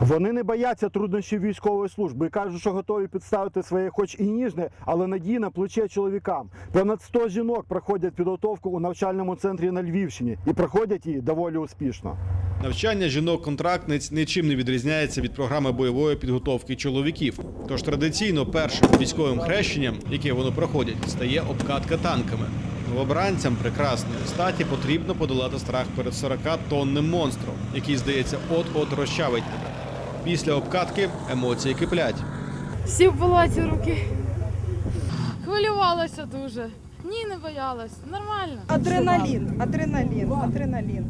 Вони не бояться труднощів військової служби і кажуть, що готові підставити своє, хоч і ніжне, але надійне плече чоловікам. Понад 100 жінок проходять підготовку у навчальному центрі на Львівщині і проходять її доволі успішно. Навчання жінок-контрактниць нічим не відрізняється від програми бойової підготовки чоловіків. Тож традиційно першим військовим хрещенням, яке вони проходять, стає обкатка танками. Новобранцям прекрасної статі потрібно подолати страх перед 40-тонним монстром, який, здається, от-от розчавить тебе. Після обкатки емоції киплять. Всі в болоті руки. Хвилювалася дуже. Ні, не боялась. Нормально. Адреналін, адреналін, адреналін.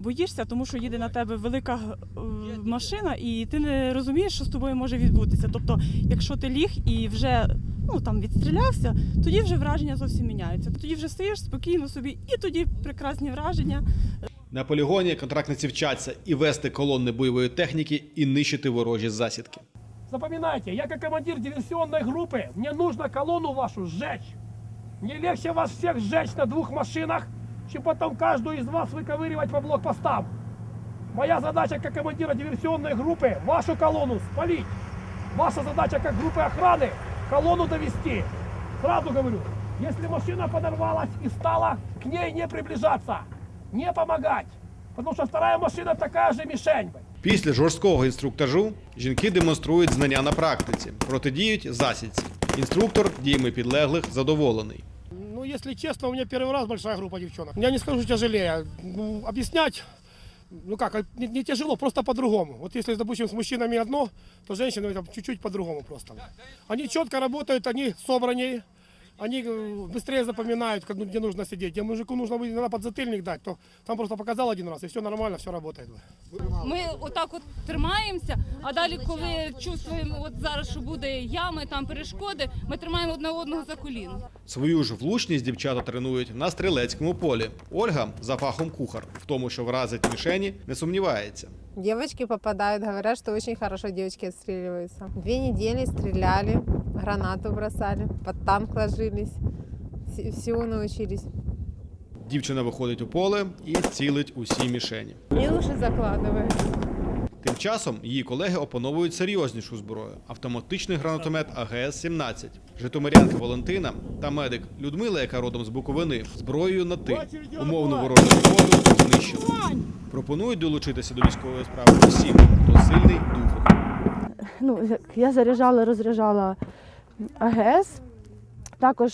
боїшся, тому що їде на тебе велика е, машина, і ти не розумієш, що з тобою може відбутися. Тобто, якщо ти ліг і вже ну там відстрілявся, тоді вже враження зовсім міняються. Тоді вже стоїш спокійно собі, і тоді прекрасні враження. На полігоні контрактниці вчаться і вести колонни бойової техніки, і нищити ворожі засідки. Запоминайте, я как командир диверсионной группы, мне нужно колонну вашу сжечь. Мне легче вас всех сжечь на двух машинах, чем потом каждую из вас выковыривать по блокпостам. Моя задача как командира диверсионной группы – вашу колонну спалить. Ваша задача как группы охраны – колонну довести. Сразу говорю, если машина подорвалась и стала, к ней не приближаться, не помогать. Потому что вторая машина такая же мишень. блядь. Після жорсткого інструктажу жінки демонструють знання на практиці, протидіють засідці. Інструктор діями підлеглих задоволений. Ну, если честно, у меня первый раз большая группа девчонок. Я не скажу тяжелее. Ну, объяснять, ну как, не, не тяжело, просто по-другому. Вот если, допустим, с мужчинами одно, то женщинами там чуть-чуть по-другому просто. Они четко работают, они собраннее, они э, быстрее запоминают, как, ну, где нужно сидеть. Где мужику нужно будет иногда подзатыльник дать, то там просто показал один раз, и все нормально, все работает. Ми отак от тримаємося, а далі, коли чувствуємо, от зараз, що буде ями, там перешкоди, ми тримаємо одне одного за коліно. Свою ж влучність дівчата тренують на стрілецькому полі. Ольга за фахом кухар. В тому, що вразить мішені, не сумнівається. Девочки попадают, говорят, что очень хорошо девочки отстреливаются. Две недели стреляли, гранату бросали, под танк ложились, Вс- всего научились. Дівчина виходить у поле і цілить усі мішені. И уши закладывают. Тим часом її колеги опановують серйознішу зброю автоматичний гранатомет АГС-17. Житомирянка Валентина та медик Людмила, яка родом з Буковини, зброєю на ти. Умовну ворожу воду знищили. Пропонують долучитися до військової справи усім, хто сильний духом. ну, я заряджала, розряджала АГС, також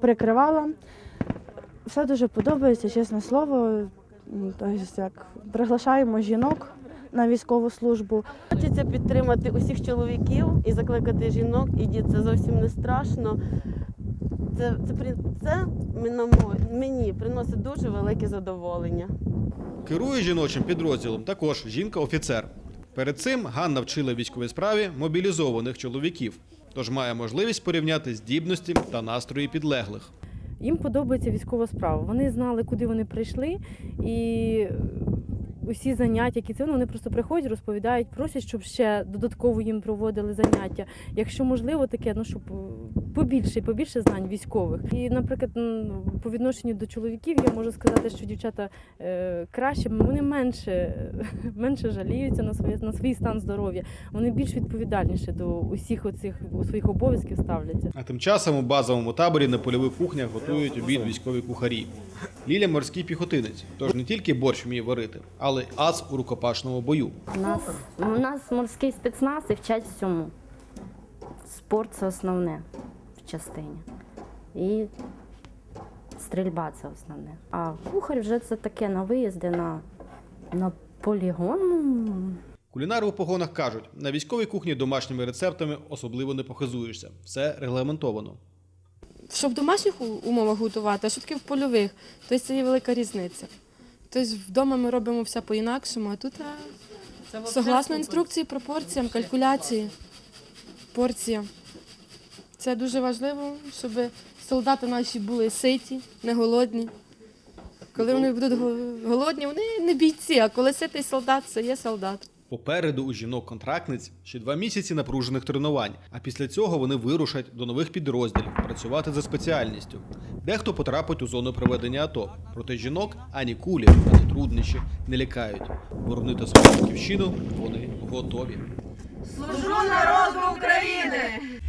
прикривала. Все дуже подобається, чесне слово. Тобто, як приглашаємо жінок на військову службу. Хочеться підтримати усіх чоловіків і закликати жінок, ідіть, це зовсім не страшно. Це, це, це мені- мені приносить дуже велике задоволення. Керує жіночим підрозділом також жінка-офіцер. Перед цим Ганна вчила військовій справі мобілізованих чоловіків, тож має можливість порівняти здібності та настрої підлеглих. Їм подобається військова справа. Вони знали, куди вони прийшли, і усі заняття, які це ну, вони просто приходять, розповідають, просять, щоб ще додатково їм проводили заняття. Якщо можливо, таке, ну щоб е, побільше, побільше знань військових. І, наприклад, по відношенню до чоловіків я можу сказати, що дівчата е, краще, вони менше, менше жаліються на своє на свій стан здоров'я. Вони більш відповідальніше до усіх оцих своїх обов'язків ставляться. А тим часом у базовому таборі на польових кухнях готують обід військові кухарі. Ліля морський піхотинець, тож не тільки борщ вміє варити, але й ас у рукопашному бою. У нас, у нас морський спецназ і вчать всьому. Спорт це основне частині. І стрільба це основне. А кухар вже це таке на виїзди на, на полігон. ну, Кулінари у погонах кажуть, на військовій кухні домашніми рецептами особливо не похизуєшся. Все регламентовано. Щоб в домашніх умовах готувати, а все-таки в польових, тобто це є велика різниця. Тобто вдома ми робимо все по-інакшому, а тут а, согласно інструкції, пропорціям, калькуляції, порція. Це дуже важливо, щоб солдати наші були ситі, не голодні. Коли вони будуть голодні, вони не бійці, а коли ситий солдат, це є солдат. Попереду у жінок-контрактниць ще два місяці напружених тренувань. А після цього вони вирушать до нових підрозділів працювати за спеціальністю. Дехто потрапить у зону проведення АТО. Проте жінок ані кулі, ані труднощі не лякають. Боронити свою батьківщину вони готові. Служу народу України!